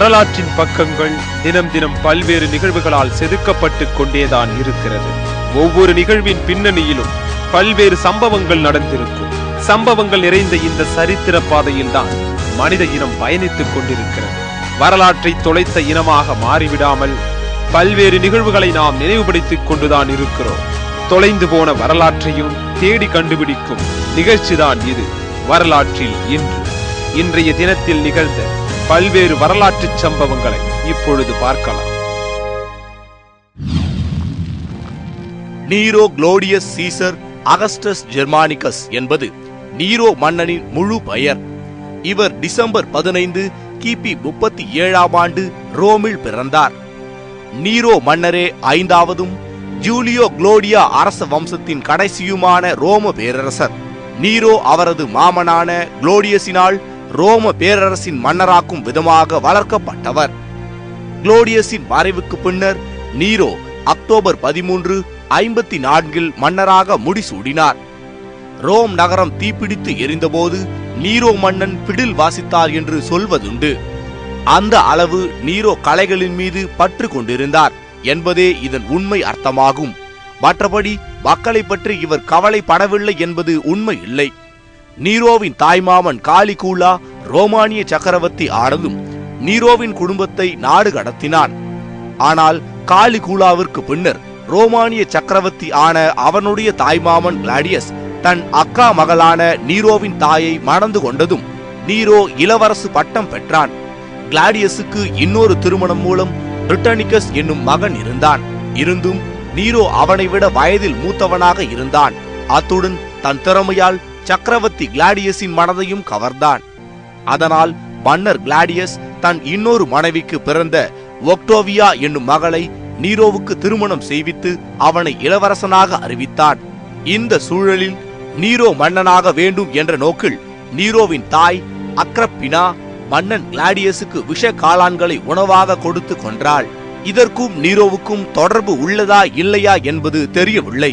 வரலாற்றின் பக்கங்கள் தினம் தினம் பல்வேறு நிகழ்வுகளால் செதுக்கப்பட்டு கொண்டேதான் இருக்கிறது. ஒவ்வொரு நிகழ்வின் பின்னணியிலும் பல்வேறு சம்பவங்கள் நடந்திருக்கும். சம்பவங்கள் நிறைந்த இந்த சரித்திர பாதையில்தான் மனித இனம் பயணித்துக் கொண்டிருக்கிறது. வரலாற்றை தொலைத்த இனமாக மாறிவிடாமல் பல்வேறு நிகழ்வுகளை நாம் நினைவுபடுத்திக் கொண்டுதான் இருக்கிறோம். தொலைந்து போன வரலாற்றையும் தேடி கண்டுபிடிக்கும் நிகழ்ச்சிதான் இது வரலாற்றில் இன்று. இன்றைய தினத்தில் நிகழ்ந்த பல்வேறு வரலாற்று சம்பவங்களை இப்பொழுது பார்க்கலாம். நீரோ குளோடியஸ் சீசர் அகஸ்டஸ் ஜெர்மானிகஸ் என்பது நீரோ மன்னனின் முழு பெயர். இவர் டிசம்பர் பதினைந்து கிபி முப்பத்தி ஏழாம் ஆண்டு ரோமில் பிறந்தார். நீரோ மன்னரே ஐந்தாவதும் ஜூலியோ குளோடியா அரச வம்சத்தின் கடைசியுமான ரோம பேரரசர். நீரோ அவரது மாமனான குளோடியஸினால் ரோம பேரரசின் மன்னராக்கும் விதமாக வளர்க்கப்பட்டவர். குளோடியஸின் மறைவுக்கு பின்னர் நீரோ அக்டோபர் பதிமூன்று ஐம்பத்தி நான்கில் மன்னராக முடிசூடினார். ரோம் நகரம் தீப்பிடித்து எரிந்தபோது நீரோ மன்னன் பிடில் வாசித்தார் என்று சொல்வதுண்டு. அந்த அளவு நீரோ கலைகளின் மீது பற்று கொண்டிருந்தார் என்பதே இதன் உண்மை அர்த்தமாகும். மற்றபடி மக்களை பற்றி இவர் கவலைப்படவில்லை என்பது உண்மை இல்லை. நீரோவின் தாய்மாமன் காலிகூலா ரோமானிய சக்கரவர்த்தி ஆனதும் நீரோவின் குடும்பத்தை நாடு கடத்தினான். ஆனால் காலிகூலாவிற்கு பின்னர் ரோமானிய சக்கரவர்த்தி ஆன அவனுடைய தாய்மாமன் கிளாடியஸ் தன் அக்கா மகளான நீரோவின் தாயை மணந்து கொண்டதும் நீரோ இளவரசு பட்டம் பெற்றான். கிளாடியஸுக்கு இன்னொரு திருமணம் மூலம் பிரிட்டனிகஸ் என்னும் மகன் இருந்தான். இருந்தும் நீரோ அவனை விட வயதில் மூத்தவனாக இருந்தான். அத்துடன் தன் திறமையால் சக்கரவர்த்தி கிளாடியஸின் மனதையும் கவர்ந்தான். அதனால் மன்னர் கிளாடியஸ் தன் இன்னொரு மனைவிக்கு பிறந்த ஒக்டோவியா என்னும் மகளை நீரோவுக்கு திருமணம் செய்வித்து அவனை இளவரசனாக அறிவித்தான். இந்த சூழலில் நீரோ மன்னனாக வேண்டும் என்ற நோக்கில் நீரோவின் தாய் அக்ரப்பினா மன்னன் கிளாடியஸுக்கு விஷ காளான்களை உணவாக கொடுத்து கொன்றாள். இதற்கும் நீரோவுக்கும் தொடர்பு உள்ளதா இல்லையா என்பது தெரியவில்லை.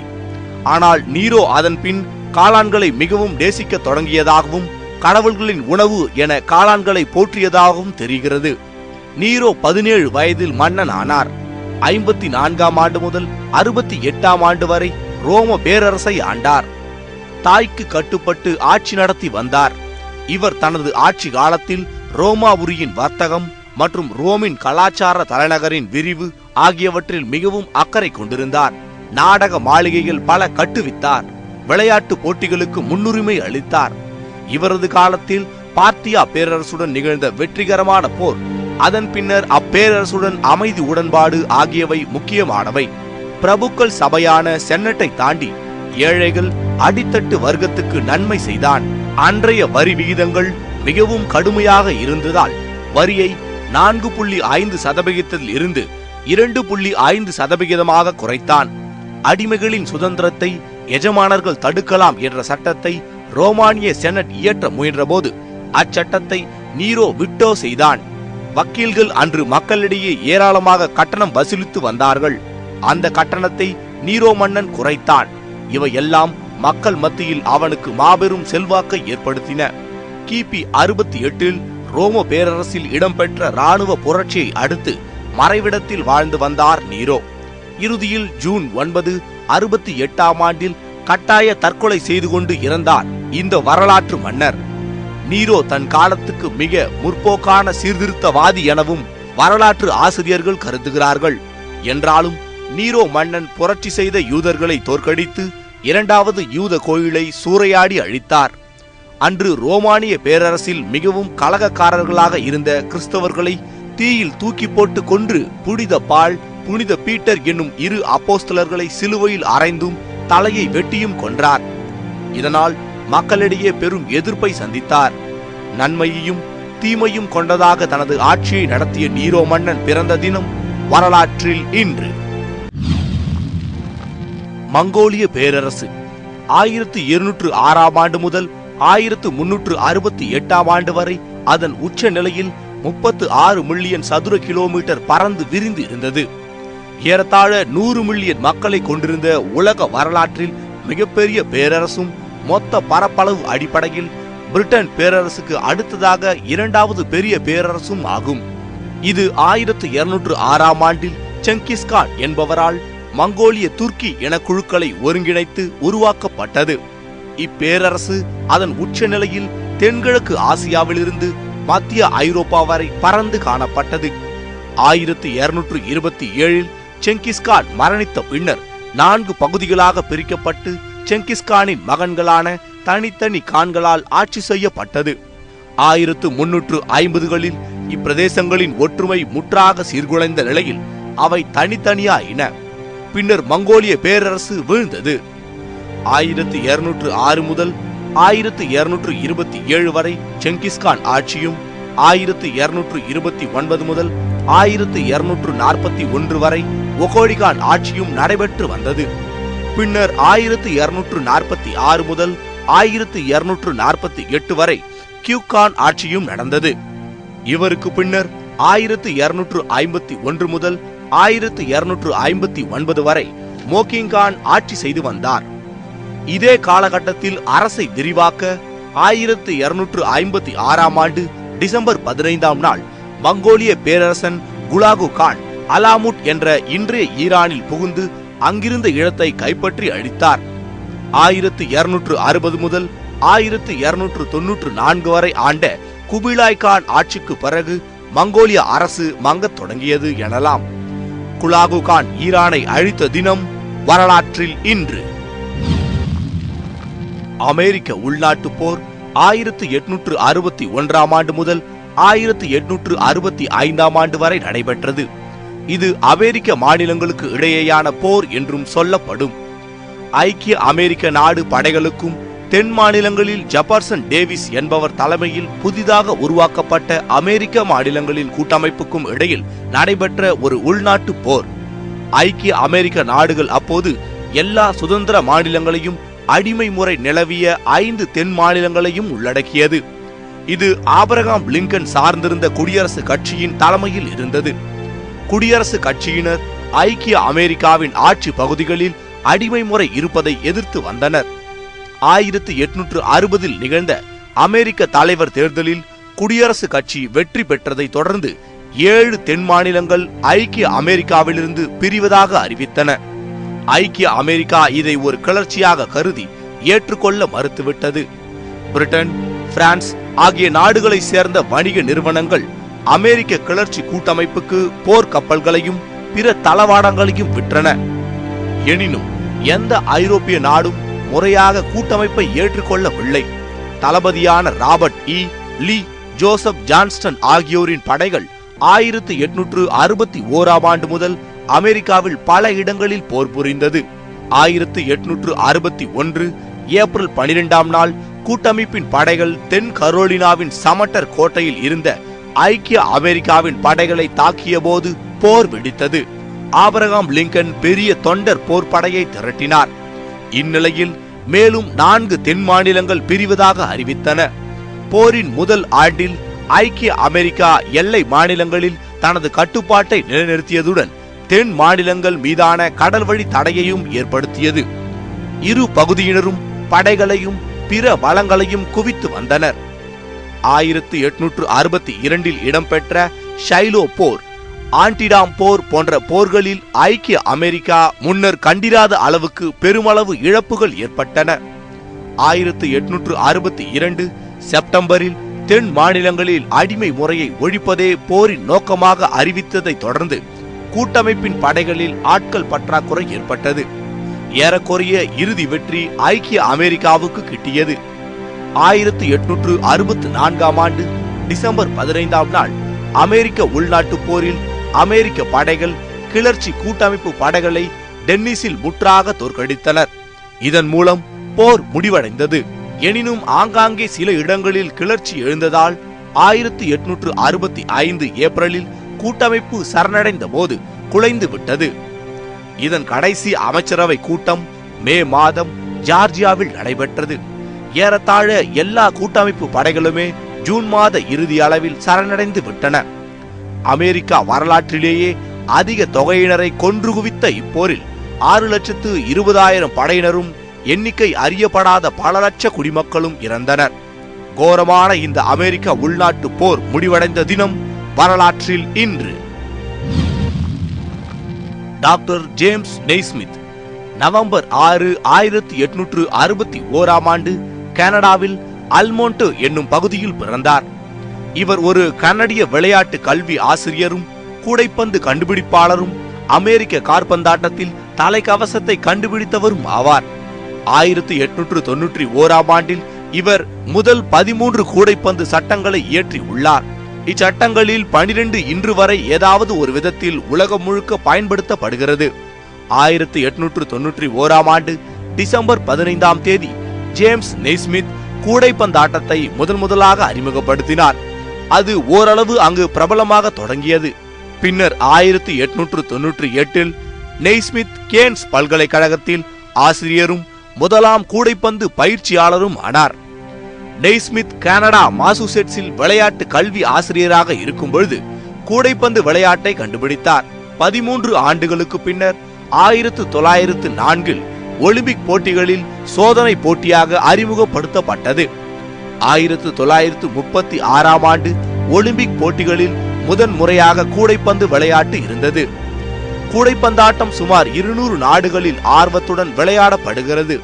ஆனால் நீரோ அதன் பின் காளான்களை மிகவும் நேசிக்க தொடங்கியதாகவும் கடவுள்களின் உணவு என காளான்களை போற்றியதாகவும் தெரிகிறது. நீரோ பதினேழு வயதில் மன்னன் ஆனார். ஐம்பத்தி நான்காம் ஆண்டு முதல் அறுபத்தி எட்டாம் ஆண்டு வரை ரோம பேரரசை ஆண்டார். தாய்க்கு கட்டுப்பட்டு ஆட்சி நடத்தி வந்தார். இவர் தனது ஆட்சி காலத்தில் ரோமாபுரியின் வர்த்தகம் மற்றும் ரோமின் கலாச்சார தலைநகரின் விரிவு ஆகியவற்றில் மிகவும் அக்கறை கொண்டிருந்தார். நாடக மாளிகையில் பல கட்டுவித்தார். விளையாட்டு போட்டிகளுக்கு முன்னுரிமை அளித்தார். இவரது காலத்தில் பார்த்தியா பேரரசுடன் நிகழ்ந்த வெற்றிகரமான போர் அதன் பின்னர் அப்பேரரசுடன் அமைதி உடன்பாடு ஆகியவை முக்கியமானவை. பிரபுக்கள் சபையான சென்னட்டை தாண்டி ஏழைகள் அடித்தட்டு வர்க்கத்துக்கு நன்மை செய்தான். அன்றைய வரி விகிதங்கள் மிகவும் கடுமையாக இருந்ததால் வரியை நான்கு புள்ளி ஐந்து சதவிகிதத்தில் இருந்து இரண்டு புள்ளி ஐந்து சதவிகிதமாக குறைத்தான். அடிமைகளின் சுதந்திரத்தை எஜமானர்கள் தடுக்கலாம் என்ற சட்டத்தை ரோமானிய செனட் இயற்ற முயன்றபோது அச்சட்டத்தை நீரோ விட்டோ செய்தான். வக்கீல்கள் அன்று மக்களிடையே ஏராளமாக கட்டணம் வசூலித்து வந்தார்கள். அந்த கட்டணத்தை நீரோ மன்னன் குறைத்தான். இவையெல்லாம் மக்கள் மத்தியில் அவனுக்கு மாபெரும் செல்வாக்கை ஏற்படுத்தின. கிபி அறுபத்தி எட்டில் ரோம பேரரசில் இடம்பெற்ற ராணுவ புரட்சியை அடுத்து மறைவிடத்தில் வாழ்ந்து வந்தார் நீரோ. இறுதியில் ஜூன் ஒன்பது அறுபத்தி எட்டாம் ஆண்டில் கட்டாய தற்கொலை செய்து கொண்டு இறந்தார் இந்த வரலாற்று மன்னர். நீரோ தன் காலத்துக்கு மிக முற்போக்கான சீர்திருத்தவாதி எனவும் வரலாற்று ஆசிரியர்கள் கருதுகிறார்கள். என்றாலும் நீரோ மன்னன் புரட்சி செய்த யூதர்களை தோற்கடித்து இரண்டாவது யூத கோயிலை சூறையாடி அழித்தார். அன்று ரோமானிய பேரரசில் மிகவும் கலகக்காரர்களாக இருந்த கிறிஸ்தவர்களை தீயில் தூக்கி போட்டு கொன்று புனித பால் புனித பீட்டர் என்னும் இரு அப்போஸ்தலர்களை சிலுவையில் அரைந்தும் தலையை வெட்டியும் கொன்றார். இதனால் மக்களிடையே பெரும் எதிர்ப்பை சந்தித்தார். நன்மையையும் தீமையும் கொண்டதாக தனது ஆட்சியை நடத்திய நீரோ மன்னன் பிறந்த தினம் வரலாற்றில் இன்று. மங்கோலிய பேரரசு ஆயிரத்து இருநூற்று ஆறாம் ஆண்டு முதல் ஆயிரத்து முன்னூற்று அறுபத்தி எட்டாம் ஆண்டு வரை அதன் உச்ச நிலையில் முப்பத்து ஆறு மில்லியன் சதுர கிலோமீட்டர் பறந்து விரிந்து இருந்தது ஏறத்தாழ நூறு மில்லியன் மக்களை கொண்டிருந்த உலக வரலாற்றில் மிகப்பெரிய பேரரசும் மொத்த பரப்பளவு அடிப்படையில் பிரிட்டன் பேரரசுக்கு அடுத்ததாக இரண்டாவது பெரிய பேரரசும் ஆகும். இது ஆயிரத்து இருநூற்று ஆறாம் ஆண்டில் செங்கிஸ்கான் என்பவரால் மங்கோலிய துர்க்கி என குழுக்களை ஒருங்கிணைத்து உருவாக்கப்பட்டது. இப்பேரரசு அதன் உச்சநிலையில் தென்கிழக்கு ஆசியாவிலிருந்து மத்திய ஐரோப்பா வரை பறந்து காணப்பட்டது. ஆயிரத்து இருநூற்று இருபத்தி ஏழில் செங்கிஸ்கான் மரணித்த பின்னர் நான்கு பகுதிகளாக பிரிக்கப்பட்டு செங்கிஸ்கானின் மகன்களான தனித்தனி கான்களால் ஆட்சி செய்யப்பட்டது. ஆயிரத்து முன்னூற்று ஐம்பதுகளில் இப்பிரதேசங்களின் ஒற்றுமை முற்றாக சீர்குலைந்த நிலையில் அவை தனித்தனியாயின. பின்னர் மங்கோலிய பேரரசு வீழ்ந்தது. ஆயிரத்து இருநூற்று ஆறு முதல் ஆயிரத்து இருநூற்று இருபத்தி ஏழு வரை செங்கிஸ்கான் ஆட்சியும் ஆயிரத்து இருநூற்று இருபத்தி ஒன்பது முதல் ஆயிரத்து இருநூற்று நாற்பத்தி ஒன்று வரை ஒகோடிகான் ஆட்சியும் நடைபெற்று வந்தது. பின்னர் ஆயிரத்து இருநூற்று நாற்பத்தி ஆறு முதல் ஆயிரத்து இருநூற்று நாற்பத்தி எட்டு வரை கியூகான் ஆட்சியும் நடந்தது. இவருக்கு பின்னர் ஆயிரத்து இருநூற்று ஐம்பத்தி ஒன்று முதல் ஆயிரத்து இருநூற்று ஐம்பத்தி ஒன்பது வரை மோகிங்கான் ஆட்சி செய்து வந்தார். இதே காலகட்டத்தில் அரசை விரிவாக்க ஆயிரத்து இருநூற்று ஐம்பத்தி ஆறாம் ஆண்டு டிசம்பர் பதினைந்தாம் நாள் மங்கோலிய பேரரசன் குலாகு கான் அலாமுட் என்ற இன்றைய ஈரானில் புகுந்து அங்கிருந்த இடத்தை கைப்பற்றி அழித்தார். ஆயிரத்து இருநூற்று அறுபது முதல் ஆயிரத்து இருநூற்று தொன்னூற்று நான்கு வரை ஆண்ட குபிலாய் கான் ஆட்சிக்கு பிறகு மங்கோலிய அரசு மங்கத் தொடங்கியது எனலாம். குலாகு கான் ஈரானை அழித்த தினம் வரலாற்றில் இன்று. அமெரிக்க உள்நாட்டு போர் ஆயிரத்து எட்நூற்று அறுபத்தி ஒன்றாம் ஆண்டு முதல் ஆயிரத்தி எட்நூற்று அறுபத்தி ஐந்தாம் ஆண்டு வரை நடைபெற்றது. இது அமெரிக்க மாநிலங்களுக்கு இடையேயான போர் என்றும் சொல்லப்படும். ஐக்கிய அமெரிக்க நாடு படைகளுக்கும் தென் மாநிலங்களில் ஜெபர்சன் டேவிஸ் என்பவர் தலைமையில் புதிதாக உருவாக்கப்பட்ட அமெரிக்க மாநிலங்களின் கூட்டமைப்புக்கும் இடையில் நடைபெற்ற ஒரு உள்நாட்டு போர். ஐக்கிய அமெரிக்க நாடுகள் அப்போது எல்லா சுதந்திர மாநிலங்களையும் அடிமை முறை நிலவிய ஐந்து தென் மாநிலங்களையும் உள்ளடக்கியது. இது ஆபரகாம் லிங்கன் சார்ந்திருந்த குடியரசு கட்சியின் தலைமையில் இருந்தது. குடியரசு கட்சியினர் ஐக்கிய அமெரிக்காவின் ஆட்சி பகுதிகளில் அடிமை முறை இருப்பதை எதிர்த்து வந்தனர். ஆயிரத்தி எட்நூற்று அறுபதில் நிகழ்ந்த அமெரிக்க தலைவர் தேர்தலில் குடியரசு கட்சி வெற்றி பெற்றதை தொடர்ந்து ஏழு தென் மாநிலங்கள் ஐக்கிய அமெரிக்காவிலிருந்து பிரிவதாக அறிவித்தன. ஐக்கிய அமெரிக்கா இதை ஒரு கிளர்ச்சியாக கருதி ஏற்றுக்கொள்ள மறுத்துவிட்டது. பிரிட்டன் பிரான்ஸ் ஆகிய நாடுகளை சேர்ந்த வணிக நிறுவனங்கள் அமெரிக்க கிளர்ச்சி கூட்டமைப்புக்கு போர் கப்பல்களையும் பிற தளவாடங்களையும் விற்றன. எனினும் எந்த ஐரோப்பிய நாடும் முறையாக கூட்டமைப்பை ஏற்றுக்கொள்ளவில்லை. தளபதியான Robert E Lee Joseph Johnston ஆகியோரின் படைகள் ஆயிரத்து எட்நூற்று அறுபத்தி ஓராம் ஆண்டு முதல் அமெரிக்காவில் பல இடங்களில் போர் புரிந்தது. ஆயிரத்து எட்நூற்று அறுபத்தி ஒன்று ஏப்ரல் பனிரெண்டாம் நாள் கூட்டமைப்பின் படைகள் தென் கரோலினாவின் சமட்டர் கோட்டையில் இருந்த ஐக்கிய அமெரிக்காவின் படைகளை தாக்கிய போது போர் வெடித்தது. ஆபரகாம் லிங்கன் பெரிய தொண்டர் போர் படையை திரட்டினார். இந்நிலையில் மேலும் நான்கு தென் மாநிலங்கள் பிரிவதாக அறிவித்தன. போரின் முதல் ஆண்டில் ஐக்கிய அமெரிக்கா எல்லை மாநிலங்களில் தனது கட்டுப்பாட்டை நிலைநிறுத்தியதுடன் தென் மாநிலங்கள் மீதான கடல் வழி தடையையும் ஏற்படுத்தியது. இரு பகுதியினரும் படைகளையும் பிற வளங்களையும் குவித்து வந்தனர். ஆயிரத்து எட்நூற்று அறுபத்தி இரண்டில் இடம்பெற்ற ஷைலோ போர் ஆண்டிடாம் போர் போன்ற போர்களில் ஐக்கிய அமெரிக்கா முன்னர் கண்டிராத அளவுக்கு பெருமளவு இழப்புகள் ஏற்பட்டன. ஆயிரத்து எட்நூற்று அறுபத்தி இரண்டு செப்டம்பரில் தென் மாநிலங்களில் அடிமை முறையை ஒழிப்பதே போரின் நோக்கமாக அறிவித்ததை தொடர்ந்து கூட்டமைப்பின் படைகளில் ஆட்கள் பற்றாக்குறை ஏற்பட்டது. ஏறக்குறைய இறுதி வெற்றி ஐக்கிய அமெரிக்காவுக்கு கிட்டியது. ஆயிரத்து எட்நூற்று அறுபத்து நான்காம் ஆண்டு டிசம்பர் பதினைந்தாம் நாள் அமெரிக்க உள்நாட்டுப் போரில் அமெரிக்க படைகள் கிளர்ச்சி கூட்டமைப்பு படைகளை டென்னிஸில் முற்றாக தோற்கடித்தனர். இதன் மூலம் போர் முடிவடைந்தது. எனினும் ஆங்காங்கே சில இடங்களில் கிளர்ச்சி எழுந்ததால் ஆயிரத்தி எட்நூற்று அறுபத்தி ஐந்து ஏப்ரலில் கூட்டமைப்பு சரணடைந்த போது குலைந்து விட்டது இதன் கடைசி அமைச்சரவை கூட்டம் மே மாதம் ஜார்ஜியாவில் நடைபெற்றது. ஏறத்தாழ எல்லா கூட்டமைப்பு படைகளுமே ஜூன் மாத இறுதி அளவில் சரணடைந்து விட்டன. அமெரிக்கா வரலாற்றிலேயே அதிக தொகையினரை கொன்று குவித்த இப்போரில் ஆறு லட்சத்து இருபதாயிரம் படையினரும் எண்ணிக்கை அறியப்படாத பல லட்ச குடிமக்களும் இறந்தனர். கோரமான இந்த அமெரிக்க உள்நாட்டு போர் முடிவடைந்த தினம் வரலாற்றில் இன்று. Doctor James Naismith. நவம்பர் ஆறு ஆயிரத்தி எட்நூற்று அறுபத்தி ஓராம் ஆண்டு கனடாவில் அல்மோன்ட் என்னும் பகுதியில் பிறந்தார். இவர் ஒரு கனடிய விளையாட்டு கல்வி ஆசிரியரும் கூடைப்பந்து கண்டுபிடிப்பாளரும் அமெரிக்க கார்பந்தாட்டத்தில் தலைக்கவசத்தை கண்டுபிடித்தவரும் ஆவார். ஆயிரத்தி எட்நூற்று தொன்னூற்றி ஓராம் ஆண்டில் இவர் முதல் பதிமூன்று கூடைப்பந்து சட்டங்களை இயற்றி உள்ளார். இச்சட்டங்களில் பனிரெண்டு இன்று வரை ஏதாவது ஒரு விதத்தில் உலகம் முழுக்க பயன்படுத்தப்படுகிறது. ஆயிரத்தி எட்நூற்று தொன்னூற்றி ஓராம் ஆண்டு டிசம்பர் பதினைந்தாம் தேதி ஜேம்ஸ் நெய்ஸ்மித் கூடைப்பந்தாட்டத்தை முதன் முதலாக அறிமுகப்படுத்தினார். அது ஓரளவு அங்கு பிரபலமாக தொடங்கியது. பின்னர் ஆயிரத்தி எட்நூற்று தொன்னூற்றி எட்டில் நெய்ஸ்மித் கேன்ஸ் பல்கலைக்கழகத்தில் ஆசிரியரும் முதலாம் கூடைப்பந்து பயிற்சியாளரும் ஆனார். நெய்ஸ்மித் கனடா மாசூசெட்ஸில் விளையாட்டு கல்வி ஆசிரியராக இருக்கும் பொழுது கூடைப்பந்து விளையாட்டை கண்டுபிடித்தார். பதிமூன்று ஆண்டுகளுக்கு பின்னர் ஆயிரத்து தொள்ளாயிரத்து நான்கில் ஒலிம்பிக் போட்டிகளில் சோதனை போட்டியாக அறிமுகப்படுத்தப்பட்டது. ஆயிரத்து தொள்ளாயிரத்து முப்பத்தி ஆறாம் ஆண்டு ஒலிம்பிக் போட்டிகளில் முதன் முறையாக கூடைப்பந்து விளையாட்டு இருந்தது. கூடைப்பந்தாட்டம் சுமார் இருநூறு நாடுகளில் ஆர்வத்துடன் விளையாடப்படுகிறது.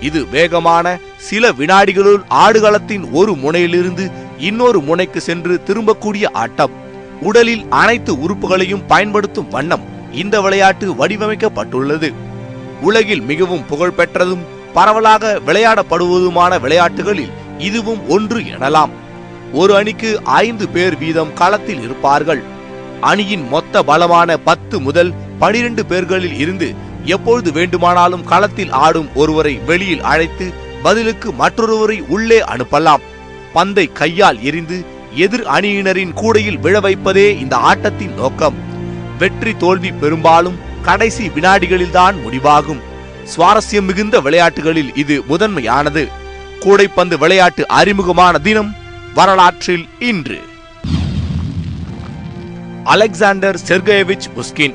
இது வேகமான சில வினாடிகளுள் ஆடுகளத்தின் ஒரு முனையிலிருந்து இன்னொரு முனைக்கு சென்று திரும்பக்கூடிய ஆட்டம். உடலில் அனைத்து உறுப்புகளையும் பயன்படுத்தும் வண்ணம் இந்த விளையாட்டு வடிவமைக்கப்பட்டுள்ளது. உலகில் மிகவும் புகழ்பெற்றதும் பரவலாக விளையாடப்படுவதுமான விளையாட்டுகளில் இதுவும் ஒன்று எனலாம். ஒரு அணிக்கு ஐந்து பேர் வீதம் களத்தில் இருப்பார்கள். அணியின் மொத்த பலமான பத்து முதல் பனிரெண்டு பேர்களில் இருந்து எப்பொழுது வேண்டுமானாலும் களத்தில் ஆடும் ஒருவரை வெளியில் அழைத்து பதிலுக்கு மற்றொருவரை உள்ளே அனுப்பலாம். பந்தை கையால் எறிந்து எதிர் அணியினரின் கூடையில் விழ வைப்பதே இந்த ஆட்டத்தின் நோக்கம். வெற்றி தோல்வி பெரும்பாலும் கடைசி வினாடிகளில்தான் முடிவாகும். சுவாரஸ்யம் மிகுந்த விளையாட்டுகளில் இது முதன்மையானது. கூடைப்பந்து விளையாட்டு அறிமுகமான தினம் வரலாற்றில் இன்று. அலெக்சாண்டர் செர்கேவிச் புஸ்கின்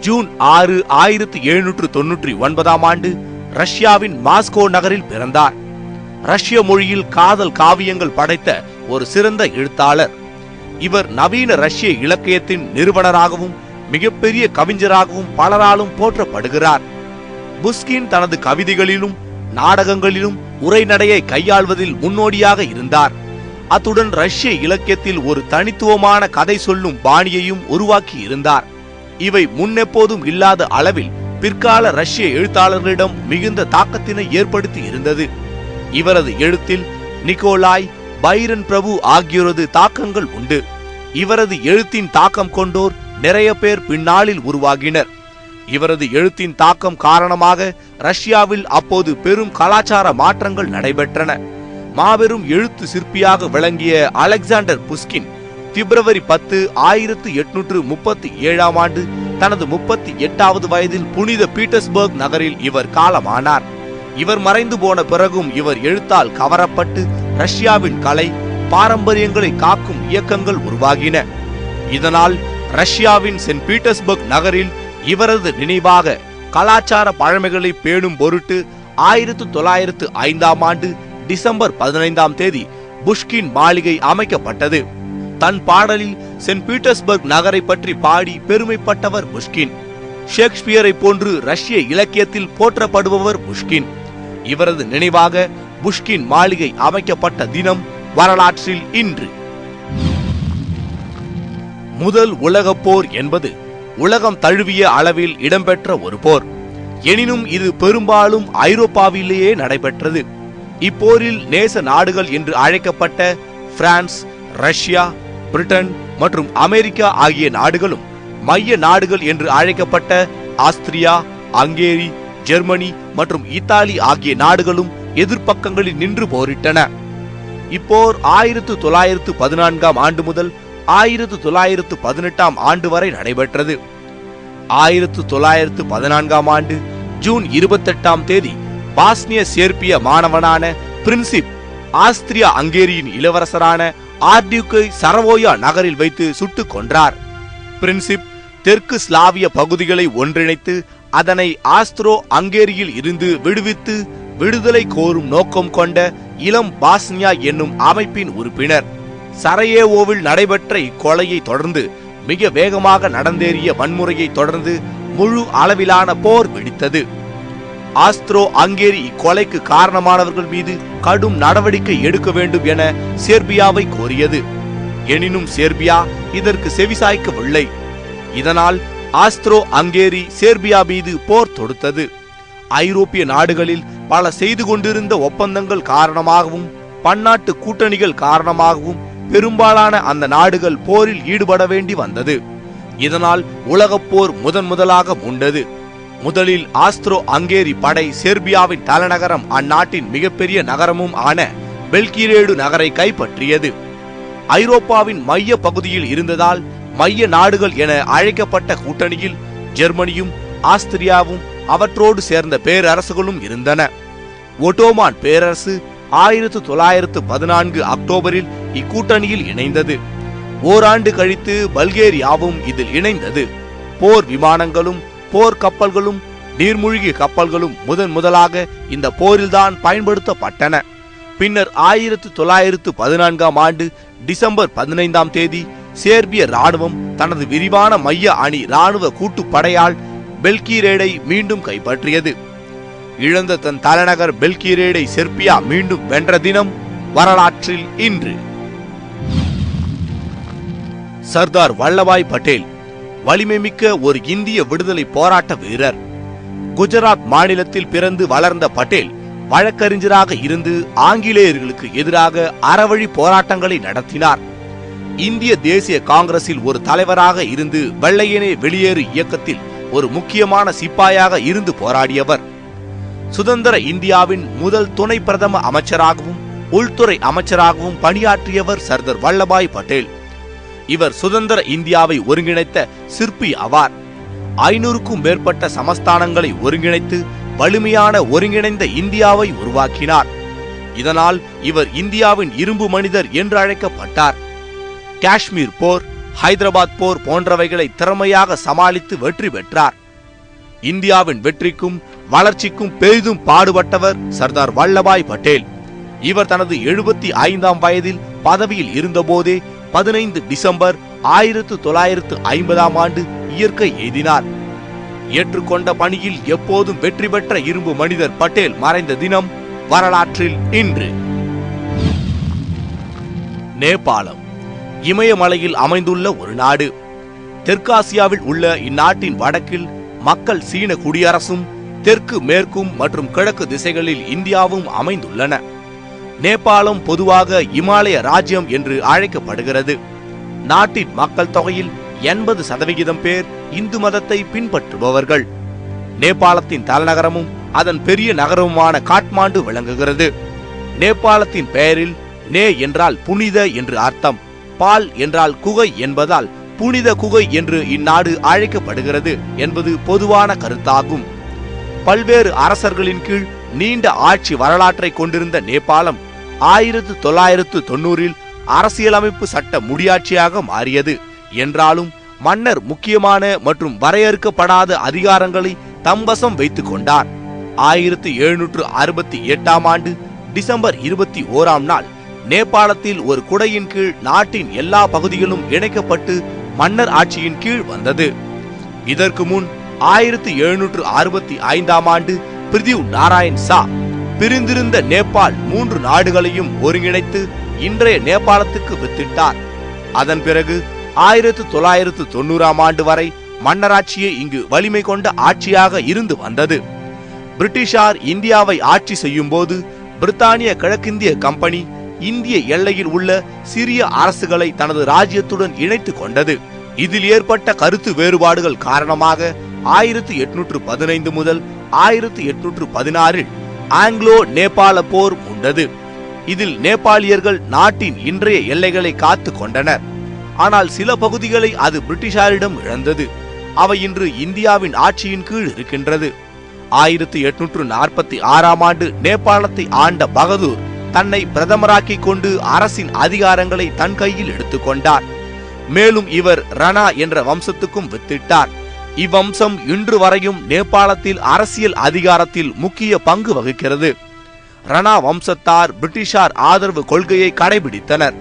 ஜூன் ஆறு ஆயிரத்தி எழுநூற்று தொன்னூற்றி ஒன்பதாம் ஆண்டு ரஷ்யாவின் மாஸ்கோ நகரில் பிறந்தார். ரஷ்ய மொழியில் காதல் காவியங்கள் படைத்த ஒரு சிறந்த எழுத்தாளர். இவர் நவீன ரஷ்ய இலக்கியத்தின் நிறுவனராகவும் மிகப்பெரிய கவிஞராகவும் பலராலும் போற்றப்படுகிறார். புஸ்கின் தனது கவிதைகளிலும் நாடகங்களிலும் உரைநடையை கையாள்வதில் முன்னோடியாக இருந்தார். அத்துடன் ரஷ்ய இலக்கியத்தில் ஒரு தனித்துவமான கதை சொல்லும் பாணியையும் உருவாக்கி இருந்தார் இவை முன்னெப்போதும் இல்லாத அளவில் பிற்கால ரஷ்ய எழுத்தாளர்களிடம் மிகுந்த தாக்கத்தினை ஏற்படுத்தி இருந்தது. இவரது எழுத்தில் நிக்கோலாய் பைரன் பிரபு ஆகியோரது தாக்கங்கள் உண்டு. இவரது எழுத்தின் தாக்கம் கொண்டோர் நிறைய பேர் பின்னாளில் உருவாகினர். இவரது எழுத்தின் தாக்கம் காரணமாக ரஷ்யாவில் அப்போது பெரும் கலாச்சார மாற்றங்கள் நடைபெற்றன. மாபெரும் எழுத்து சிற்பியாக விளங்கிய அலெக்சாண்டர் புஸ்கின் பிப்ரவரி பத்து ஆயிரத்து எட்நூற்று முப்பத்தி ஏழாம் ஆண்டு. தனது முப்பத்தி எட்டாவது வயதில் புனித பீட்டர்ஸ்பர்க் நகரில் இவர் காலமானார். இவர் மறைந்து போன பிறகும் இவர் எழுத்தால் கவரப்பட்டு ரஷ்யாவின் கலை பாரம்பரியங்களை காக்கும் இயக்கங்கள் உருவாகின. இதனால் ரஷ்யாவின் சென்ட் பீட்டர்ஸ்பர்க் நகரில் இவரது நினைவாக கலாச்சார பழமைகளை பேணும் பொருட்டு ஆயிரத்து தொள்ளாயிரத்து ஐந்தாம் ஆண்டு டிசம்பர் பதினைந்தாம் தேதி புஷ்கின் மாளிகை அமைக்கப்பட்டது. தன் பாடலில் சென்ட் பீட்டர்ஸ்பர்க் நகரை பற்றி பாடி பெருமைப்பட்டவர் புஷ்கின் ஷேக்ஸ்பியரை போன்று ரஷ்ய இலக்கியத்தில் போற்றப்படுபவர் புஷ்கின் இவரது நினைவாக புஷ்கின் மாளிகை அமைக்கப்பட்ட தினம் வரலாற்றில் இன்று. முதல் உலகப் போர் என்பது உலகம் தழுவிய அளவில் இடம்பெற்ற ஒரு போர். எனினும் இது பெரும்பாலும் ஐரோப்பாவிலேயே நடைபெற்றது. இப்போரில் நேச நாடுகள் என்று அழைக்கப்பட்ட பிரான்ஸ் ரஷ்யா பிரிட்டன் மற்றும் அமெரிக்கா ஆகிய நாடுகளும் மைய நாடுகள் என்று அழைக்கப்பட்ட ஆஸ்திரியா அங்கேரி ஜெர்மனி மற்றும் இத்தாலி ஆகிய நாடுகளும் எதிர்ப்பக்கங்களில் நின்று போரிட்டன. இப்போர் ஆயிரத்து தொள்ளாயிரத்து பதினான்காம் ஆண்டு முதல் ஆயிரத்து தொள்ளாயிரத்து பதினெட்டாம் ஆண்டு வரை நடைபெற்றது. ஆயிரத்து தொள்ளாயிரத்து பதினான்காம் ஆண்டு ஜூன் இருபத்தெட்டாம் தேதி பாஸ்னிய சேர்பிய மாணவனான பிரின்சிப் ஆஸ்திரியா அங்கேரியின் இளவரசரான ஆர்டியூக்கை சரவோயா நகரில் வைத்து சுட்டுக் கொன்றார். பிரின்சிப் தெற்கு ஸ்லாவிய பகுதிகளை ஒன்றிணைத்து அதனை ஆஸ்திரோ அங்கேரியில் இருந்து விடுவித்து விடுதலை கோரும் நோக்கம் கொண்ட இளம் பாஸ்னியா என்னும் அமைப்பின் உறுப்பினர். சரையேவோவில் நடைபெற்ற இக்கொலையை தொடர்ந்து மிக வேகமாக நடந்தேறிய வன்முறையை தொடர்ந்து முழு அளவிலான போர் வெடித்தது. ஆஸ்த்ரோ அங்கேரி இக்கொலைக்கு காரணமானவர்கள் மீது கடும் நடவடிக்கை எடுக்க வேண்டும் என சேர்பியாவை கோரியது. எனினும் சேர்பியா இதற்கு செவிசாய்க்கவில்லை. இதனால் ஆஸ்த்ரோ அங்கேரி சேர்பியா மீது போர் தொடுத்தது. ஐரோப்பிய நாடுகளில் பல செய்து கொண்டிருந்த ஒப்பந்தங்கள் காரணமாகவும் பன்னாட்டு கூட்டணிகள் காரணமாகவும் பெரும்பாலான அந்த நாடுகள் போரில் ஈடுபட வேண்டி வந்தது. இதனால் உலகப் போர் முதன் முதலாக முண்டது. முதலில் ஆஸ்த்ரோ அங்கேரி படை செர்பியாவின் தலைநகரம் அந்நாட்டின் மிகப்பெரிய நகரமும் ஆன பெல்கிரேடு நகரை கைப்பற்றியது. ஐரோப்பாவின் மைய பகுதியில் இருந்ததால் மைய நாடுகள் என அழைக்கப்பட்ட கூட்டணியில் ஜெர்மனியும் ஆஸ்திரியாவும் அவற்றோடு சேர்ந்த பேரரசுகளும் இருந்தன. ஒட்டோமான் பேரரசு ஆயிரத்து தொள்ளாயிரத்து பதினான்கு அக்டோபரில் இக்கூட்டணியில் இணைந்தது. ஓராண்டு கழித்து பல்கேரியாவும் இதில் இணைந்தது. போர் விமானங்களும் போர் கப்பல்களும் நீர்மூழ்கி கப்பல்களும் முதன் முதலாக இந்த போரில்தான் பயன்படுத்தப்பட்டன. பின்னர் ஆயிரத்து தொள்ளாயிரத்து பதினான்காம் ஆண்டு டிசம்பர் பதினைந்தாம் தேதி சேர்பிய ராணுவம் தனது விரிவான மைய அணி ராணுவ கூட்டுப்படையால் பெல்கிரேடை மீண்டும் கைப்பற்றியது. இழந்த தன் தலைநகர் பெல்கிரேடை செர்பியா மீண்டும் வென்ற தினம் வரலாற்றில் இன்று. சர்தார் வல்லபாய் பட்டேல் வலிமைமிக்க ஒரு இந்திய விடுதலை போராட்ட வீரர். குஜராத் மாநிலத்தில் பிறந்து வளர்ந்த பட்டேல் வழக்கறிஞராக இருந்து ஆங்கிலேயர்களுக்கு எதிராக அறவழி போராட்டங்களை நடத்தினார். இந்திய தேசிய காங்கிரஸில் ஒரு தலைவராக இருந்து வெள்ளையனே வெளியேறு இயக்கத்தில் ஒரு முக்கியமான சிப்பாயாக இருந்து போராடியவர். சுதந்திர இந்தியாவின் முதல் துணை பிரதம அமைச்சராகவும் உள்துறை அமைச்சராகவும் பணியாற்றியவர் சர்தார் வல்லபாய் பட்டேல். இவர் சுதந்திர இந்தியாவை ஒருங்கிணைத்த சிற்பி ஆவார். ஐநூறுக்கும் மேற்பட்ட சமஸ்தானங்களை ஒருங்கிணைத்து வலிமையான ஒருங்கிணைந்த இந்தியாவை உருவாக்கினார். இதனால் இவர் இந்தியாவின் இரும்பு மனிதர் என்று அழைக்கப்பட்டார். காஷ்மீர் போர் ஹைதராபாத் போர் போன்றவைகளை திறமையாக சமாளித்து வெற்றி பெற்றார். இந்தியாவின் வெற்றிக்கும் வளர்ச்சிக்கும் பெரிதும் பாடுபட்டவர் சர்தார் வல்லபாய் பட்டேல். இவர் தனது எழுபத்தி ஐந்தாம் வயதில் பதவியில் இருந்தபோதே பதினைந்து டிசம்பர் ஆயிரத்து தொள்ளாயிரத்து ஐம்பதாம் ஆண்டு இயற்கை எய்தினார். ஏற்றுக்கொண்ட பணியில் எப்போதும் வெற்றி பெற்ற இரும்பு மனிதர் பட்டேல் மறைந்த தினம் வரலாற்றில் இன்று. நேபாளம் இமயமலையில் அமைந்துள்ள ஒரு நாடு. தெற்காசியாவில் உள்ள இந்நாட்டின் வடக்கில் மக்கள் சீன குடியரசும் தெற்கு மேற்கும் மற்றும் கிழக்கு திசைகளில் இந்தியாவும் அமைந்துள்ளன. நேபாளம் பொதுவாக இமாலய ராஜ்யம் என்று அழைக்கப்படுகிறது. நாட்டின் மக்கள் தொகையில் எண்பது சதவிகிதம் பேர் இந்து மதத்தை பின்பற்றுபவர்கள். நேபாளத்தின் தலைநகரமும் அதன் பெரிய நகரமுமான காட்மாண்டு விளங்குகிறது. நேபாளத்தின் பெயரில் நே என்றால் புனித என்று அர்த்தம். பால் என்றால் குகை என்பதால் புனித குகை என்று இந்நாடு அழைக்கப்படுகிறது என்பது பொதுவான கருத்தாகும். பல்வேறு அரசர்களின் கீழ் நீண்ட ஆட்சி வரலாற்றை கொண்டிருந்த நேபாளம் ஆயிரத்து தொள்ளாயிரத்து தொண்ணூறில் அரசியலமைப்பு சட்ட முடியாட்சியாக மாறியது. என்றாலும் மன்னர் முக்கியமான மற்றும் வரையறுக்கப்படாத அதிகாரங்களை தம்வசம் வைத்துக் கொண்டார். ஆயிரத்தி எழுநூற்று அறுபத்தி எட்டாம் ஆண்டு டிசம்பர் இருபத்தி ஓராம் நாள் நேபாளத்தில் ஒரு குடையின் கீழ் நாட்டின் எல்லா பகுதிகளும் இணைக்கப்பட்டு மன்னர் ஆட்சியின் கீழ் வந்தது. இதற்கு முன் ஆயிரத்தி எழுநூற்று அறுபத்தி ஐந்தாம் ஆண்டு பிரிதிவ் நாராயண் சா பிரிந்திருந்த நேபாள் மூன்று நாடுகளையும் ஒருங்கிணைத்து இன்றைய நேபாளத்துக்கு வித்திட்டார். அதன் பிறகு ஆயிரத்து தொள்ளாயிரத்து தொண்ணூறாம் ஆண்டு வரை மன்னராட்சியே இங்கு வலிமை கொண்ட ஆட்சியாக இருந்து வந்தது. பிரிட்டிஷார் இந்தியாவை ஆட்சி செய்யும் போது பிரித்தானிய கிழக்கிந்திய கம்பெனி இந்திய எல்லையில் உள்ள சிறிய அரசுகளை தனது ராஜ்யத்துடன் இணைத்துக் கொண்டது. இதில் ஏற்பட்ட கருத்து வேறுபாடுகள் காரணமாக ஆயிரத்து எட்நூற்று பதினைந்து முதல் ஆயிரத்து எட்நூற்று பதினாறில் ஆங்கிலோ நேபாள போர் உண்டது. இதில் நேபாளியர்கள் நாட்டின் இன்றைய எல்லைகளை காத்து கொண்டனர். ஆனால் சில பகுதிகளை அது பிரிட்டிஷாரிடம் இழந்தது. அவை இன்று இந்தியாவின் ஆட்சியின் கீழ் இருக்கின்றது. ஆயிரத்தி எட்நூற்று நாற்பத்தி ஆறாம் ஆண்டு நேபாளத்தை ஆண்ட பகதூர் தன்னை பிரதமராக்கிக் கொண்டு அரசின் அதிகாரங்களை தன் கையில் எடுத்துக்கொண்டார் மேலும் இவர் ரணா என்ற வம்சத்துக்கும் வித்திட்டார். இவ்வம்சம் இன்று வரையும் நேபாளத்தில் அரசியல் அதிகாரத்தில் முக்கிய பங்கு வகிக்கிறது. ரணா வம்சத்தார் பிரிட்டிஷார் ஆதரவு கொள்கையை கடைபிடித்தனர்.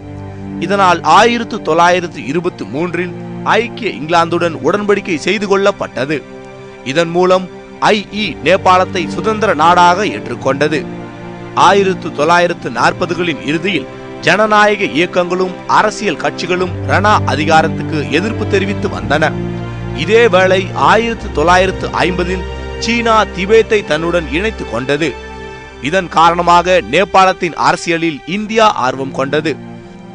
இதனால் ஆயிரத்து தொள்ளாயிரத்து இருபத்தி மூன்றில் ஐக்கிய இங்கிலாந்துடன் உடன்படிக்கை செய்து கொள்ளப்பட்டது. இதன் மூலம் ஐஇ நேபாளத்தை சுதந்திர நாடாக ஏற்றுக்கொண்டது. ஆயிரத்து தொள்ளாயிரத்து நாற்பதுகளின் இறுதியில் ஜனநாயக இயக்கங்களும் அரசியல் கட்சிகளும் ரணா அதிகாரத்துக்கு எதிர்ப்பு தெரிவித்து வந்தன. இதேவேளை ஆயிரத்து தொள்ளாயிரத்து ஐம்பதில் சீனா திபேத்தை தன்னுடன் இணைத்து கொண்டது. இதன் காரணமாக நேபாளத்தின் அரசியலில் இந்தியா ஆர்வம் கொண்டது.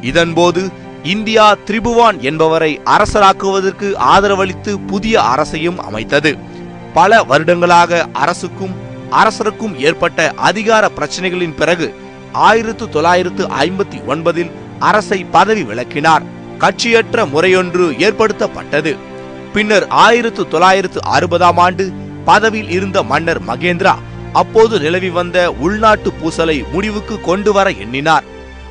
இதன்போது இந்தியா திரிபுவான் என்பவரை அரசராக்குவதற்கு ஆதரவளித்து புதிய அரசையும் அமைத்தது. பல வருடங்களாக அரசுக்கும் அரசருக்கும் ஏற்பட்ட அதிகார பிரச்சனைகளின் பிறகு ஆயிரத்து தொள்ளாயிரத்து ஐம்பத்தி ஒன்பதில் அரசை பதவி விலக்கினார். கட்சியற்ற முறையொன்று ஏற்படுத்தப்பட்டது. பின்னர் ஆயிரத்து தொள்ளாயிரத்து அறுபதாம் ஆண்டு பதவியில் இருந்த மன்னர் மகேந்திரா அப்போது நிலவி வந்த உள்நாட்டு பூசலை முடிவுக்கு கொண்டு வர எண்ணினார்.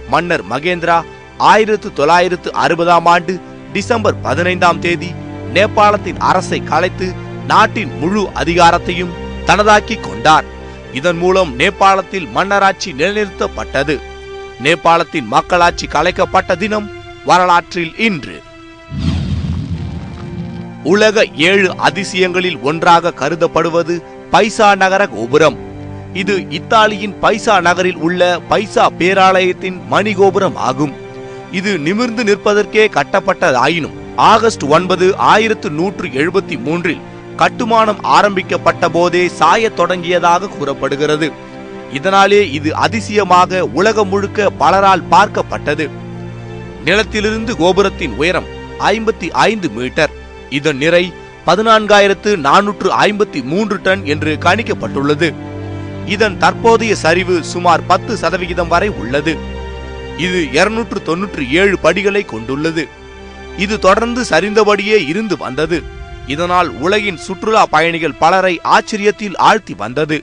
மன்னர் மகேந்திரா ஆயிரத்து தொள்ளாயிரத்து அறுபதாம் ஆண்டு டிசம்பர் பதினைந்தாம் தேதி நேபாளத்தின் அரசை கலைத்து நாட்டின் முழு அதிகாரத்தையும் தனதாக்கிக் கொண்டார். இதன் மூலம் நேபாளத்தில் மன்னராட்சி நிலைநிறுத்தப்பட்டது. நேபாளத்தின் மக்களாட்சி கலைக்கப்பட்ட தினம் வரலாற்றில் இன்று. உலக ஏழு அதிசயங்களில் ஒன்றாக கருதப்படுவது பைசா நகர கோபுரம். இது இத்தாலியின் பைசா நகரில் உள்ள பைசா பேராலயத்தின் மணி கோபுரம் ஆகும். இது நிமிர்ந்து நிற்பதற்கே கட்டப்பட்டதாயினும் ஆகஸ்ட் ஒன்பது ஆயிரத்து நூற்று எழுபத்தி மூன்றில் கட்டுமானம் ஆரம்பிக்கப்பட்ட போதே சாயத் தொடங்கியதாக கூறப்படுகிறது. இதனாலே இது அதிசயமாக உலகம் முழுக்க பலரால் பார்க்கப்பட்டது. நிலத்திலிருந்து கோபுரத்தின் உயரம் ஐம்பத்தி ஐந்து மீட்டர். இதன் நிறை பதினான்காயிரத்து நானூற்று ஐம்பத்தி மூன்று டன் என்று கணிக்கப்பட்டுள்ளது. இதன் தற்போதைய சரிவு சுமார் பத்து சதவிகிதம் வரை உள்ளது. இது இருநூற்று தொன்னூற்று ஏழு படிகளை கொண்டுள்ளது. இது தொடர்ந்து சரிந்தபடியே இருந்து வந்தது. இதனால் உலகின் சுற்றுலா பயணிகள் பலரை ஆச்சரியத்தில் ஆழ்த்தி வந்தது.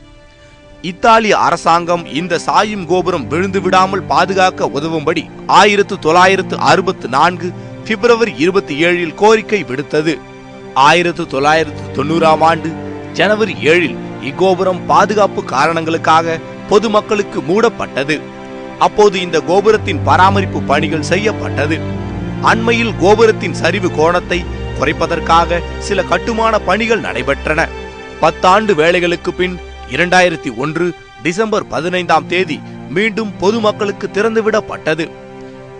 இத்தாலிய அரசாங்கம் இந்த சாயும் கோபுரம் விழுந்து விடாமல் பாதுகாக்க உதவும்படி ஆயிரத்து தொள்ளாயிரத்து அறுபத்து நான்கு பிப்ரவரி இருபத்தி ஏழில் கோரிக்கை விடுத்தது. ஆயிரத்து தொள்ளாயிரத்து தொண்ணூறாம் ஆண்டு ஜனவரி ஏழில் இக்கோபுரம் பாதுகாப்பு காரணங்களுக்காக பொதுமக்களுக்கு மூடப்பட்டது. அப்போது இந்த கோபுரத்தின் பராமரிப்பு பணிகள் செய்யப்பட்டது. அண்மையில் கோபுரத்தின் சரிவு கோணத்தை குறைப்பதற்காக சில கட்டுமான பணிகள் நடைபெற்றன. பத்தாண்டு வேலைகளுக்கு பின் இரண்டாயிரத்தி ஒன்று டிசம்பர் பதினைந்தாம் தேதி மீண்டும் பொதுமக்களுக்கு திறந்துவிடப்பட்டது.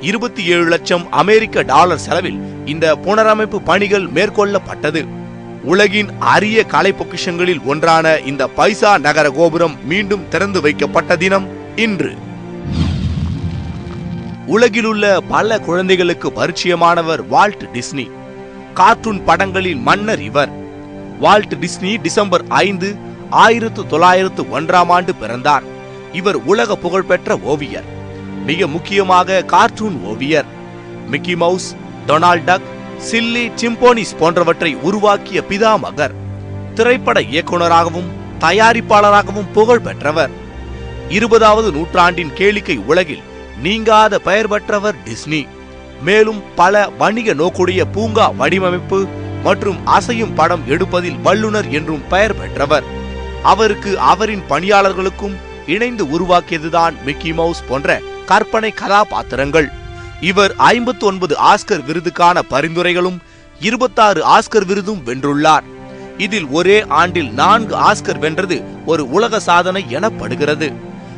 இருபத்தி ஏழு லட்சம் அமெரிக்க டாலர் செலவில் இந்த புனரமைப்பு பணிகள் மேற்கொள்ளப்பட்டது. உலகின் அரிய கலை பொக்கிஷங்களில் ஒன்றான இந்த பைசா நகர கோபுரம் மீண்டும் திறந்து வைக்கப்பட்ட தினம் இன்று. உலகிலுள்ள பல குழந்தைகளுக்கு பரிச்சயமானவர் வால்ட் டிஸ்னி. கார்ட்டூன் படங்களின் மன்னர் இவர். வால்ட் டிஸ்னி டிசம்பர் ஐந்து ஆயிரத்து தொள்ளாயிரத்து ஒன்றாம் ஆண்டு பிறந்தார். இவர் உலக புகழ்பெற்ற ஓவியர். மிக முக்கியமாக கார்ட்டூன் ஓவியர். Mickey Mouse Donald Duck Silly Symphonies போன்றவற்றை உருவாக்கிய பிதாமகர். திரைப்பட இயக்குனராகவும் தயாரிப்பாளராகவும் புகழ் பெற்றவர். இருபதாவது நூற்றாண்டின் கேளிக்கை உலகில் நீங்காத பெயர் பெற்றவர் டிஸ்னி. மேலும் பல வணிக நோக்குடைய பூங்கா வடிவமைப்பு மற்றும் அசையும் படம் எடுப்பதில் வல்லுனர் என்றும் பெயர் பெற்றவர். அவருக்கு அவரின் பணியாளர்களுக்கும் இணைந்து உருவாக்கியதுதான் மிக்கி மவுஸ் போன்ற கற்பனை கதாபாத்திரங்கள். இவர் ஐம்பத்தி ஒன்பது ஆஸ்கர் விருதுக்கான பரிந்துரைகளும் இருபத்தாறு ஆஸ்கர் விருதும் வென்றுள்ளார். இதில் ஒரே ஆண்டில் நான்கு ஆஸ்கர் வென்றது ஒரு உலக சாதனை எனப்படுகிறது.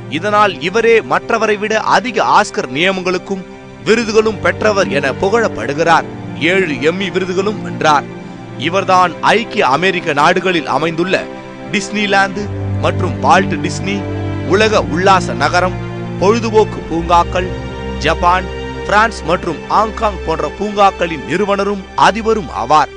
இதனால் இவரே மற்றவரை விட அதிக ஆஸ்கர் நியமங்களுக்கும் விருதுகளும் பெற்றவர் என புகழப்படுகிறார். ஏழு எம்மி விருதுகளும் வென்றார். இவர்தான் ஐக்கிய அமெரிக்க நாடுகளில் அமைந்துள்ள டிஸ்னிலாந்து மற்றும் வால்ட் டிஸ்னி உலக உல்லாச நகரம் பொழுதுபோக்கு பூங்காக்கள் ஜப்பான் பிரான்ஸ் மற்றும் ஹாங்காங் போன்ற பூங்காக்களின் நிறுவனரும் அதிபரும் ஆவார்.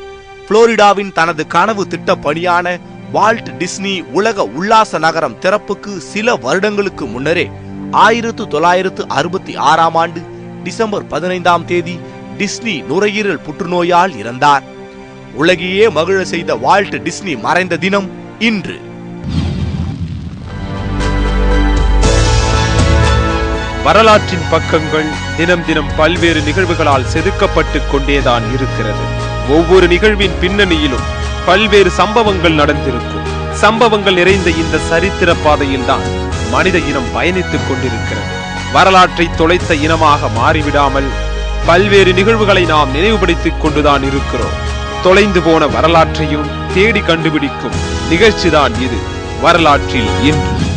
புளோரிடாவின் தனது கனவு திட்ட பணியான வால்ட் டிஸ்னி உலக உல்லாச நகரம் திறப்புக்கு சில வருடங்களுக்கு முன்னரே ஆயிரத்து தொள்ளாயிரத்து அறுபத்தி ஆறாம் ஆண்டு டிசம்பர் பதினைந்தாம் தேதி டிஸ்னி நுரையீரல் புற்றுநோயால் இறந்தார். உலகையே மகிழ செய்த வால்ட் டிஸ்னி மறைந்த தினம் இன்று. வரலாற்றின் பக்கங்கள் தினம் தினம் பல்வேறு நிகழ்வுகளால் செதுக்கப்பட்டு கொண்டேதான் இருக்கிறது. ஒவ்வொரு நிகழ்வின் பின்னணியிலும் பல்வேறு சம்பவங்கள் நடந்திருக்கும் சம்பவங்கள் நிறைந்த இந்த சரித்திர பாதையில்தான் மனித இனம் பயணித்துக் கொண்டிருக்கிறது. வரலாற்றை தொலைத்த இனமாக மாறிவிடாமல் பல்வேறு நிகழ்வுகளை நாம் நினைவுபடுத்திக் கொண்டுதான் இருக்கிறோம். தொலைந்து போன வரலாற்றையும் தேடி கண்டுபிடிக்கும் நிகழ்ச்சிதான் இது. வரலாற்றில் இன்று.